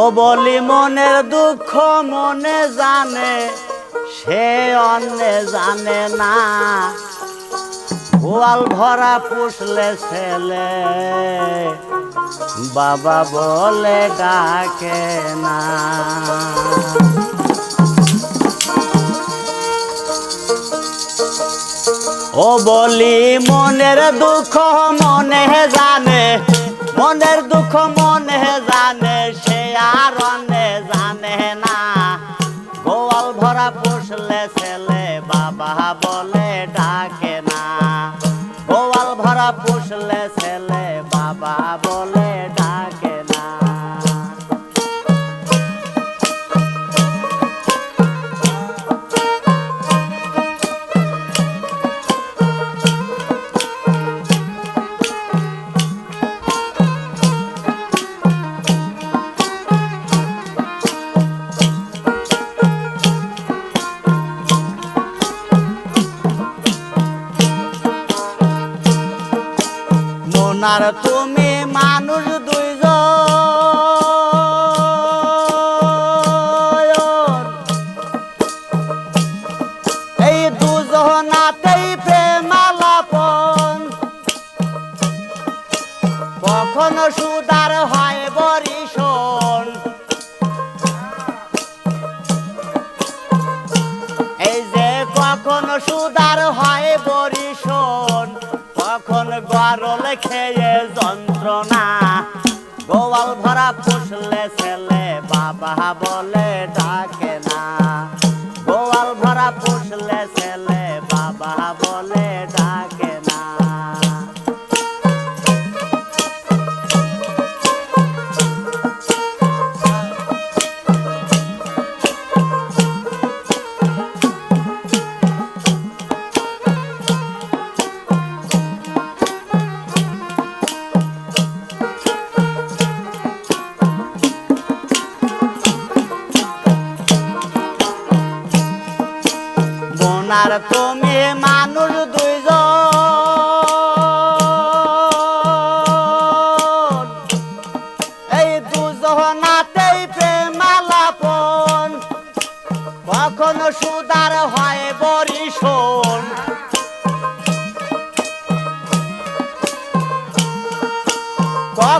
ও বলি মনের দুঃখ মনে জানে, সে অন্যে জানে না। গোয়াল ভরা পুষলে ছেলে, বাবা বলে ডাকে না। ও বলি মনের দুঃখ মনে জানে, মনের দুঃখ মনে জানে, সে আর জানে না। গোয়াল ভরা পুষলে ছেলে বাবা বলে ডাকে না। গোয়াল ভরা পুষলে ছেলে বাবা বলে মোনার তুমি মানুষ দুইজন। এই দুজনাতেই প্রেমালাপন কখনো সুদার হয় বরিশন এই যে কখনো সুদার হয় বরিশন গরল খেয়ে যন্ত্রণা। গোয়াল ভরা পুষলে ছেলে বাবা বলে ডাকে না। গোয়াল ভরা পুষলে ছেলে বাবা বলে ডাকে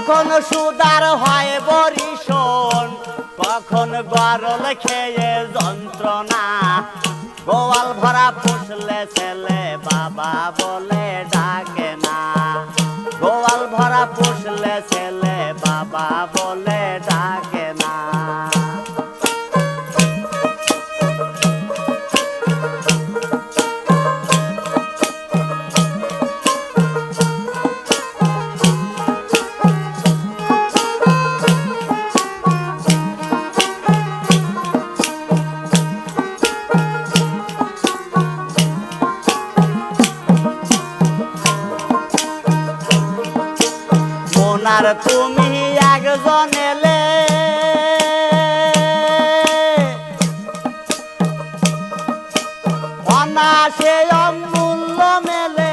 কখন সুদার হয় বরিশন কখন বারল খেয়ে যন্ত্রণা। গোয়াল ভরা পুষলে ছেলে বাবা বলে ডাকে না। গোয়াল ভরা পুষলে ছেলে বাবা বলে তুমি একজন এলে অনাসে অমূল্য মেলে।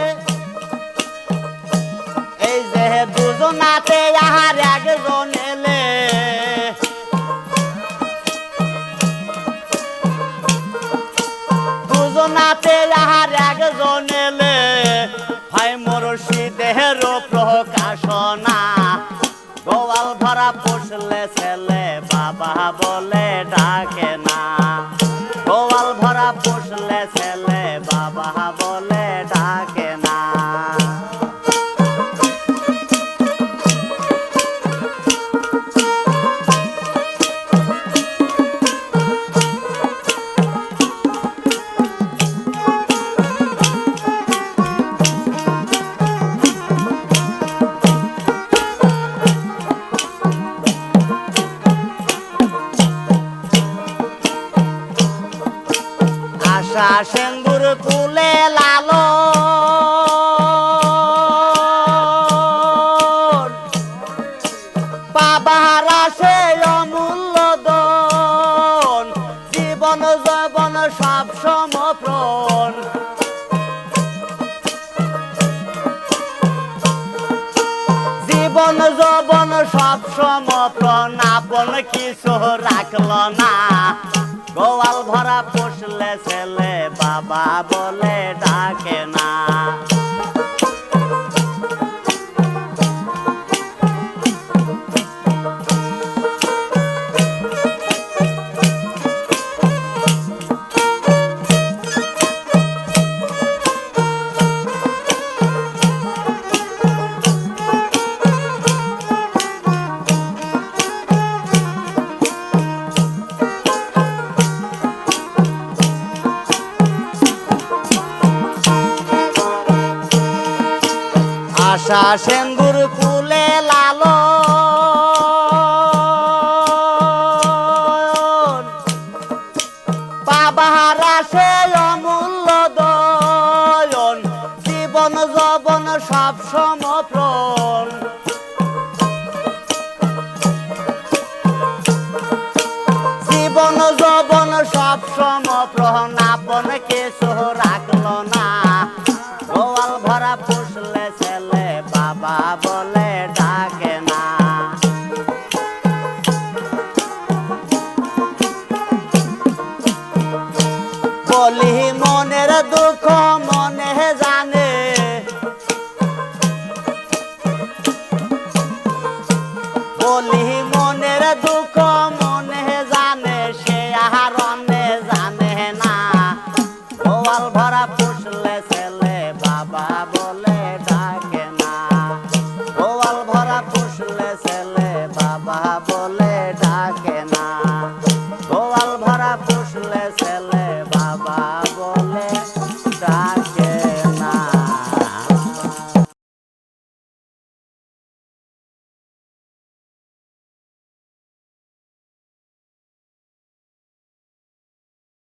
এই যে দুজনাতে আহার একজন এলে দুজনাতে আহার একজন এলে ভাই মরশি দেহের প্রকাশনা। গোয়াল ভরা পুষলে ছেলে বাবা বলে ডাকে না। গোয়াল ভরা পুষলে প্রাণ। জীবন জবন সব সম প্রাণ আপন কিছু রাখল না। গোয়াল ভরা পোষলে ছেলে বাবা বলে ডাকে না। আশা সেন্দুর কুলে লালো বাবাহারা সে অমূল্য দয়ন, জীবন যবন সব সমপ্রণ। জীবন যবন সব আপন কিছু রাখল বলে